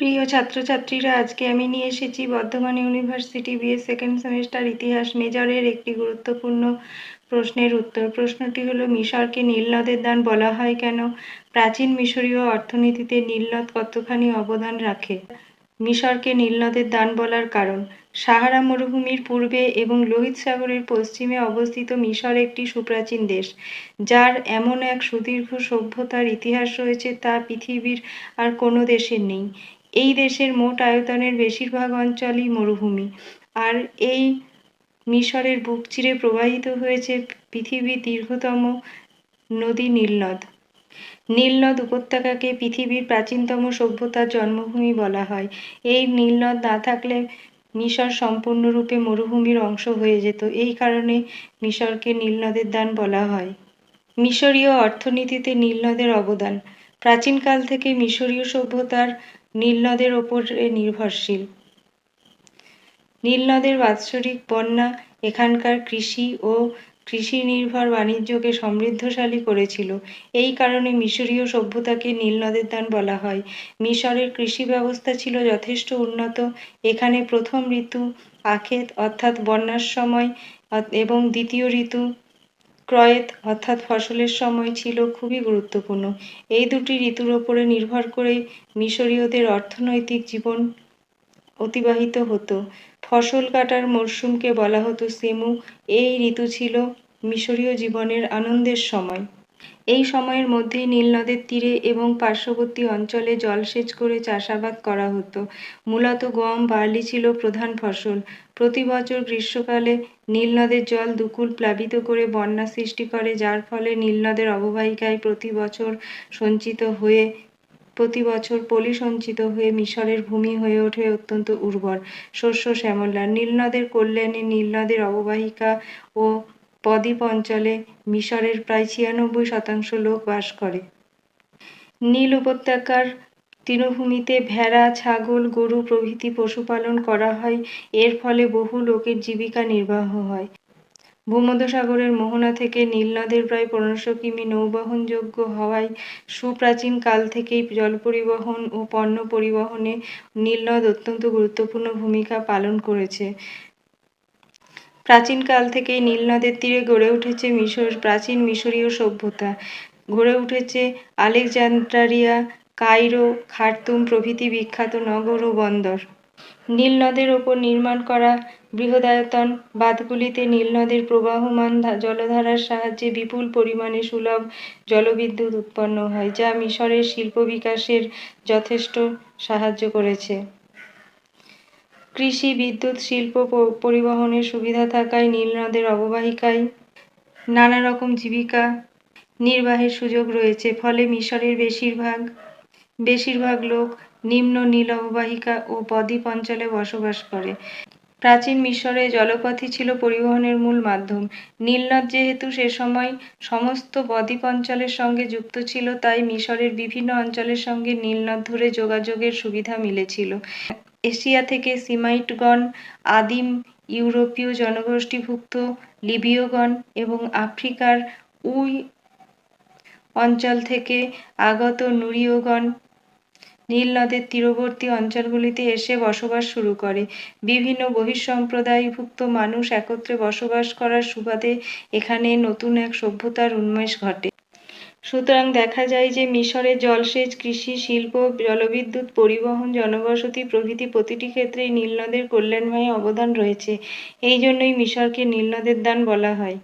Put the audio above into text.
প্রিয় ছাত্রছাত্রীরা, আজকে আমি নিয়ে এসেছি Bardhaman university BA second semester ইতিহাস মেজরের একটি গুরুত্বপূর্ণ প্রশ্নের উত্তর। প্রশ্নটি হলো, মিশরকে নীলনদের দান বলা হয় কেন? প্রাচীন মিশরীয় অর্থনীতিতে নীলনদ কতখানি অবদান রাখে? মিশরকে নীলনদের দান বলার কারণ? সাহারা মরুভূমির পূর্বে এবং লোহিত সাগরের পশ্চিমে অবস্থিত মিশর একটি সুপ্রাচীন দেশ, যার এমন এক সুদীর্ঘ সভ্যতার ইতিহাস রয়েছে তা পৃথিবীর আর কোনো দেশের নেই। এই দেশের মোট আয়তনের বেশিরভাগ অঞ্চলই মরুভূমি। আর এই মিশরের বুক চিরে প্রবাহিত হয়েছে পৃথিবীর দীর্ঘতম নদী নীলনদ। নীলনদ উপত্যকাকে পৃথিবীর প্রাচীনতম সভ্যতার জন্মভূমি বলা হয়। এই নীলনদ না থাকলে মিশর সম্পূর্ণরূপে মরুভূমির অংশ হয়ে যেত। এই কারণে মিশরকে নীলনদের দান বলা হয়। মিশরীয় অর্থনীতিতে নীলনদের অবদান। প্রাচীনকাল থেকে মিশরীয় সভ্যতার নীলনদের ওপরে নির্ভরশীল। নীলনদের বাৎসরিক বন্যা এখানকার কৃষি ও কৃষি নির্ভর বাণিজ্যকে সমৃদ্ধশালী করেছিল। এই কারণে মিশরীয় সভ্যতাকে নীলনদের দান বলা হয়। মিশরের কৃষি ব্যবস্থা ছিল যথেষ্ট উন্নত। এখানে প্রথম ঋতু আখেত, অর্থাৎ বন্যার সময়, এবং দ্বিতীয় ঋতু ক্রয়েত অর্থাৎ ফসলের সময় ছিল খুবই গুরুত্বপূর্ণ। এই দুটি ঋতুর ওপরে নির্ভর করে মিশরীয়দের অর্থনৈতিক জীবন অতিবাহিত হতো। ফসল কাটার মরশুমকে বলা হতো সেমু। এই ঋতু ছিল মিশরীয় জীবনের আনন্দের সময়। এই সময়ের মধ্যেই নীলনদের তীরে এবং পার্শ্ববর্তী অঞ্চলে জলসেচ করে চাষাবাদ করা হতো। মূলত গম, বার্লি ছিল প্রধান ফসল। প্রতি বছর গ্রীষ্মকালে নীলনদের জল দুকুল প্লাবিত করে বন্যা সৃষ্টি করে, যার ফলে নীলনদের অববাহিকায় প্রতি বছর সঞ্চিত হয়ে, প্রতি বছর পলি সঞ্চিত হয়ে মিশরের ভূমি হয়ে ওঠে অত্যন্ত উর্বর। শস্য শ্যামলা নীলনদের কল্যাণে নীলনদের অববাহিকা ও বদ্বীপ অঞ্চলে মিশরের প্রায় ছিয়ানব্বই শতাংশ লোক বাস করে। নীল উপত্যকার তৃণভূমিতে ভেড়া, ছাগল, গরু প্রভৃতি পশুপালন করা হয়। এর ফলে বহু লোকের জীবিকা নির্বাহ হয়। ভূমধ্যসাগরের মোহনা থেকে নীলনদের প্রায় পনেরোশো কিমি নৌবহনযোগ্য হওয়ায় সুপ্রাচীন কাল থেকেই জল পরিবহন ও পণ্য পরিবহনে নীলনদ অত্যন্ত গুরুত্বপূর্ণ ভূমিকা পালন করেছে। প্রাচীনকাল থেকেই নীলনদের তীরে গড়ে উঠেছে মিশর, প্রাচীন মিশরীয় সভ্যতা। গড়ে উঠেছে আলেকজান্দ্রিয়া, কাইরো, খার্তুম প্রভৃতি বিখ্যাত নগর ও বন্দর। নীলনদের ওপর নির্মাণ করা বৃহদায়তন বাঁধগুলিতে নীলনদের প্রবাহমান জলধারার সাহায্যে বিপুল পরিমাণে সুলভ জলবিদ্যুৎ উৎপন্ন হয়, যা মিশরের শিল্প বিকাশের যথেষ্ট সাহায্য করেছে। কৃষি, বিদ্যুৎ, শিল্প পরিবহনের সুবিধা থাকায় নীলনদের অববাহিকায় নানা রকম জীবিকা নির্বাহের সুযোগ রয়েছে। ফলে মিশরের বেশিরভাগ বেশিরভাগ লোক নিম্ন নীল অববাহিকা ও বদ্বীপ অঞ্চলে বসবাস করে। প্রাচীন মিশরে জলপথই ছিল পরিবহনের মূল মাধ্যম। নীলনদ যেহেতু সে সময় সমস্ত বদ্বীপ অঞ্চলের সঙ্গে যুক্ত ছিল, তাই মিশরের বিভিন্ন অঞ্চলের সঙ্গে নীলনদ ধরে যোগাযোগের সুবিধা মিলেছিল। এশিয়া থেকে সিমাইটগণ, আদিম ইউরোপীয় জনগোষ্ঠীভুক্ত, লিবীয়গণ এবং আফ্রিকার উই অঞ্চল থেকে আগত নুরীয়গণ নীলনদের তীরবর্তী অঞ্চলগুলিতে এসে বসবাস শুরু করে। বিভিন্ন বহিঃসম্প্রদায়ভুক্ত মানুষ একত্রে বসবাস করার সুবাদে এখানে নতুন এক সভ্যতার উন্মেষ ঘটে। সুতরাং দেখা যায় যে মিশরে জলসেচ, কৃষি, শিল্প, জলবিদ্যুৎ, পরিবহন, জনবসতি প্রভৃতি প্রতিটি ক্ষেত্রেই নীলনদের কল্যাণময় অবদান রয়েছে। এই জন্যই মিশরকে নীলনদের দান বলা হয়।